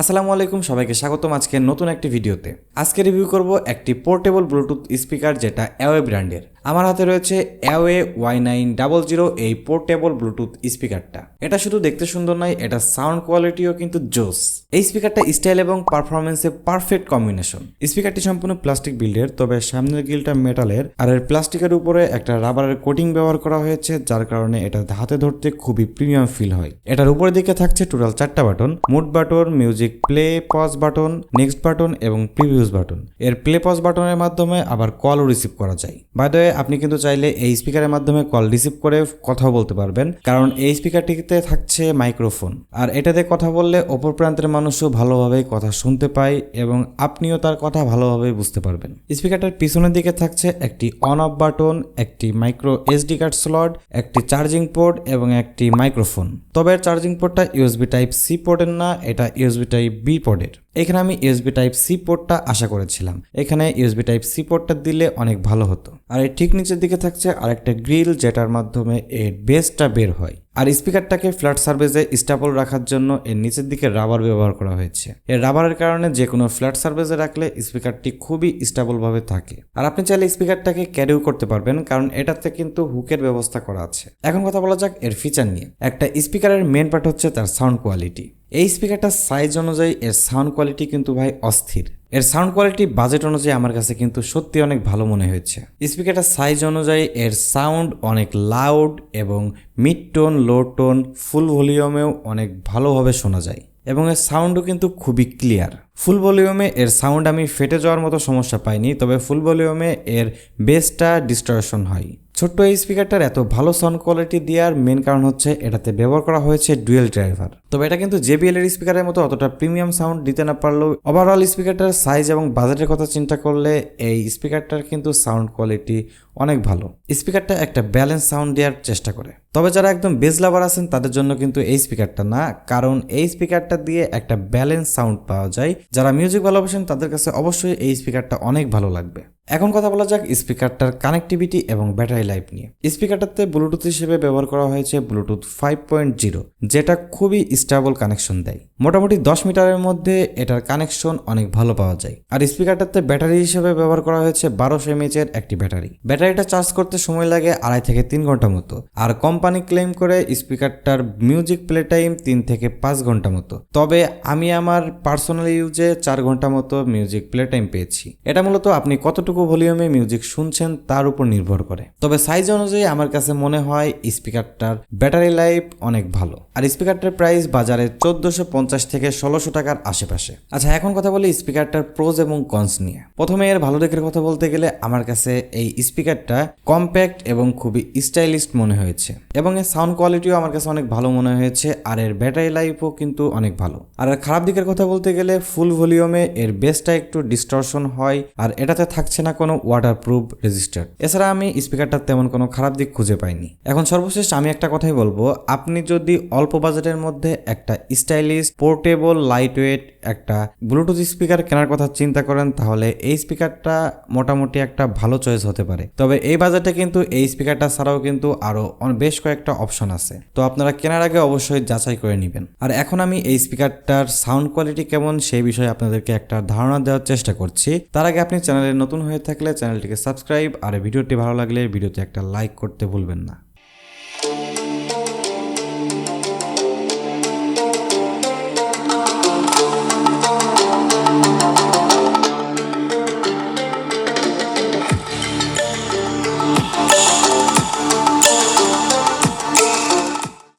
আসসালামু আলাইকুম, সবাইকে স্বাগতম আজকে নতুন একটি ভিডিওতে। আজকে রিভিউ করব একটি পোর্টেবল ব্লুটুথ স্পিকার যেটা অ্যাওয়ে ব্র্যান্ডের আমার হাতে রয়েছে Awei Y nine double zero এই পোর্টেবল ব্লুটুথ স্পিকারটা এটা শুধু দেখতে সুন্দর নয়, এটা সাউন্ড কোয়ালিটিও কিন্তু জোস। এই স্পিকারটা স্টাইল এবং পারফরমেন্সে পারফেক্ট কম্বিনেশন স্পিকারটি সম্পূর্ণ প্লাস্টিক বিল্ডের তবে সামনের গিলটা মেটালের আর এর প্লাস্টিকের উপরে একটা রাবারের কোটিং ব্যবহার করা হয়েছে, যার কারণে এটা হাতে ধরতে খুবই প্রিমিয়াম ফিল হয়। এটার উপরের দিকে থাকছে টোটাল চারটা button mode button music play pause button next button এবং প্রিভিউস বাটন এর প্লে পজ বাটনের মাধ্যমে আবার কলও রিসিভ করা যায়। বাই দ্য আপনি কিন্তু চাইলে এই স্পিকারের মাধ্যমে কল রিসিভ করে কথা বলতে পারবেন। কারণ এই স্পিকারটিতে থাকছে মাইক্রোফোন আর এটাতে কথা বললে অপর প্রান্তের মানুষও ভালোভাবে কথা শুনতে পায় এবং আপনিও তার কথা ভালোভাবে বুঝতে পারবেন। স্পিকারটার পিছনের দিকে থাকছে একটি অন অফ বাটন একটি মাইক্রো এসডি কার্ড স্লট একটি চার্জিং পোর্ট এবং একটি মাইক্রোফোন তবে চার্জিং পোর্টটা ইউএসবি টাইপ সি পোর্টের না, এটা ইউএসবি টাইপ বি পোর্টের এখানে আমি ইউএসবি টাইপ সি পোর্টটা আশা করেছিলাম। এখানে ইউএসবি টাইপ সি পোর্টটা দিলে অনেক ভালো হতো। আর এর ঠিক নিচের দিকে থাকছে আরেকটা গ্রিল, যেটার মাধ্যমে এর বেসটা বের হয়। আর স্পিকারটাকে ফ্ল্যাট সার্ভিসে স্টেবল রাখার জন্য এর নিচের দিকে রাবার ব্যবহার করা হয়েছে। এর রাবারের কারণে যে কোনো ফ্ল্যাট সার্ভিসে রাখলে স্পিকারটি খুবই স্টেবলভাবে থাকে। আর আপনি চাইলে স্পিকারটাকে ক্যারিও করতে পারবেন, কারণ এটাতে কিন্তু হুকের ব্যবস্থা করা আছে। এখন কথা বলা যাক এর ফিচার নিয়ে। একটা স্পিকারের মেন পার্ট হচ্ছে তার সাউন্ড কোয়ালিটি এই স্পিকারটার সাইজ অনুযায়ী এর সাউন্ড কোয়ালিটি কিন্তু ভাই অস্থির। এর সাউন্ড কোয়ালিটি বাজেট অনুযায়ী আমার কাছে কিন্তু সত্যি অনেক ভালো মনে হয়েছে। স্পিকারটার সাইজ অনুযায়ী এর সাউন্ড অনেক লাউড এবং mid tone low tone full ভলিউমেও অনেক ভালোভাবে শোনা যায়। এবং এর সাউন্ডও কিন্তু খুবই ক্লিয়ার ফুল ভলিউমে এর সাউন্ড আমি ফেটে যাওয়ার মতো সমস্যা পাইনি, তবে ফুল ভলিউমে এর বেসটা ডিস্টারশন হয়। ছোট্ট এই স্পিকারটার এত ভালো সাউন্ড কোয়ালিটি দেওয়ার মেন কারণ হচ্ছে এটাতে ব্যবহার করা হয়েছে ডুয়েল ড্রাইভার তবে এটা কিন্তু জেবিএল এর স্পিকারের মতো অতটা প্রিমিয়াম সাউন্ড দিতে না পারলেও ওভারঅল স্পিকারটার সাইজ এবং বাজেটের কথা চিন্তা করলে এই স্পিকারটার কিন্তু সাউন্ড কোয়ালিটি অনেক ভালো। স্পিকারটা একটা ব্যালেন্স সাউন্ড দেওয়ার চেষ্টা করে। তবে যারা একদম বেজ লাভার আছেন, তাদের জন্য কিন্তু এই স্পিকারটা না, কারণ এই স্পিকারটা দিয়ে একটা ব্যালেন্স সাউন্ড পাওয়া যায়। যারা মিউজিক ভালোবাসেন, তাদের কাছে অবশ্যই এই স্পিকারটা অনেক ভালো লাগবে। এখন কথা বলা যাক স্পিকারটার কানেক্টিভিটি এবং ব্যাটারি লাইফ নিয়ে। স্পিকারটাতে ব্লুটুথ হিসেবে ব্যবহার করা হয়েছে ব্লুটুথ ফাইভ পয়েন্ট জিরো যেটা খুবই স্টেবল কানেকশন দেয়। মোটামুটি দশ মিটারের মধ্যে এটার কানেকশন অনেক ভালো পাওয়া যায়। আর স্পিকারটাতে ব্যাটারি হিসেবে ব্যবহার করা হয়েছে বারোশো এমএচের একটি ব্যাটারি। ব্যাটারিটা চার্জ করতে সময় লাগে আড়াই থেকে তিন ঘণ্টা মতো। আর কোম্পানি ক্লেম করে স্পিকারটার মিউজিক প্লে টাইম তিন থেকে পাঁচ ঘণ্টা মতো। তবে আমি আমার পার্সোনাল ইউজে চার ঘণ্টা মতো মিউজিক প্লে টাইম পেয়েছি। এটা মূলত আপনি কতটুকু ভলিউমে মিউজিক শুনছেন তার উপর নির্ভর করে। তবে সাইজ অনুযায়ী আমার কাছে মনে হয় স্পিকারটার ব্যাটারি লাইফ অনেক ভালো। আর স্পিকারটার প্রাইস বাজারে চোদ্দশো পঞ্চাশ থেকে ষোলোশো টাকার আশেপাশে। আচ্ছা এখন কথা বলি স্পিকারটার প্রোজ এবং কনস নিয়ে। প্রথমে এর ভালো দিকের কথা বলতে গেলে আমার কাছে এই স্পিকারটা কম্প্যাক্ট এবং খুবই স্টাইলিস্ট মনে হয়েছে। এবং এর সাউন্ড কোয়ালিটিও আমার কাছে অনেক ভালো মনে হয়েছে, আর এর ব্যাটারি লাইফও কিন্তু অনেক ভালো। আর এর খারাপ দিকের কথা বলতে গেলে ফুল ভলিউমে এর বেসটা একটু ডিস্টরশন হয়, আর এটাতে থাকছে না কোনো ওয়াটারপ্রুফ রেজিস্টার এছাড়া আমি স্পিকারটার তেমন কোনো খারাপ দিক খুঁজে পাইনি। এখন সর্বশেষ আমি একটা কথাই বলব, আপনি যদি অল্প বাজেটের মধ্যে একটা স্টাইলিশ পোর্টেবল লাইটওয়েট একটা ব্লুটুথ স্পিকার কেনার কথা চিন্তা করেন, তাহলে এই স্পিকারটা মোটামুটি একটা ভালো চয়েস হতে পারে। তবে এই বাজেটে কিন্তু এই স্পিকারটা ছাড়াও কিন্তু আরও অন- বেশ কয়েকটা অপশন আছে। তো আপনারা কেনার আগে অবশ্যই যাচাই করে নেবেন। আর এখন আমি এই স্পিকারটার সাউন্ড কোয়ালিটি কেমন সেই বিষয়ে আপনাদেরকে একটা ধারণা দেওয়ার চেষ্টা করছি। তার আগে আপনি চ্যানেলে নতুন হয়ে থাকলে চ্যানেলটিকে সাবস্ক্রাইব, আর ভিডিওটি ভালো লাগলে ভিডিওতে একটা লাইক করতে ভুলবেন না।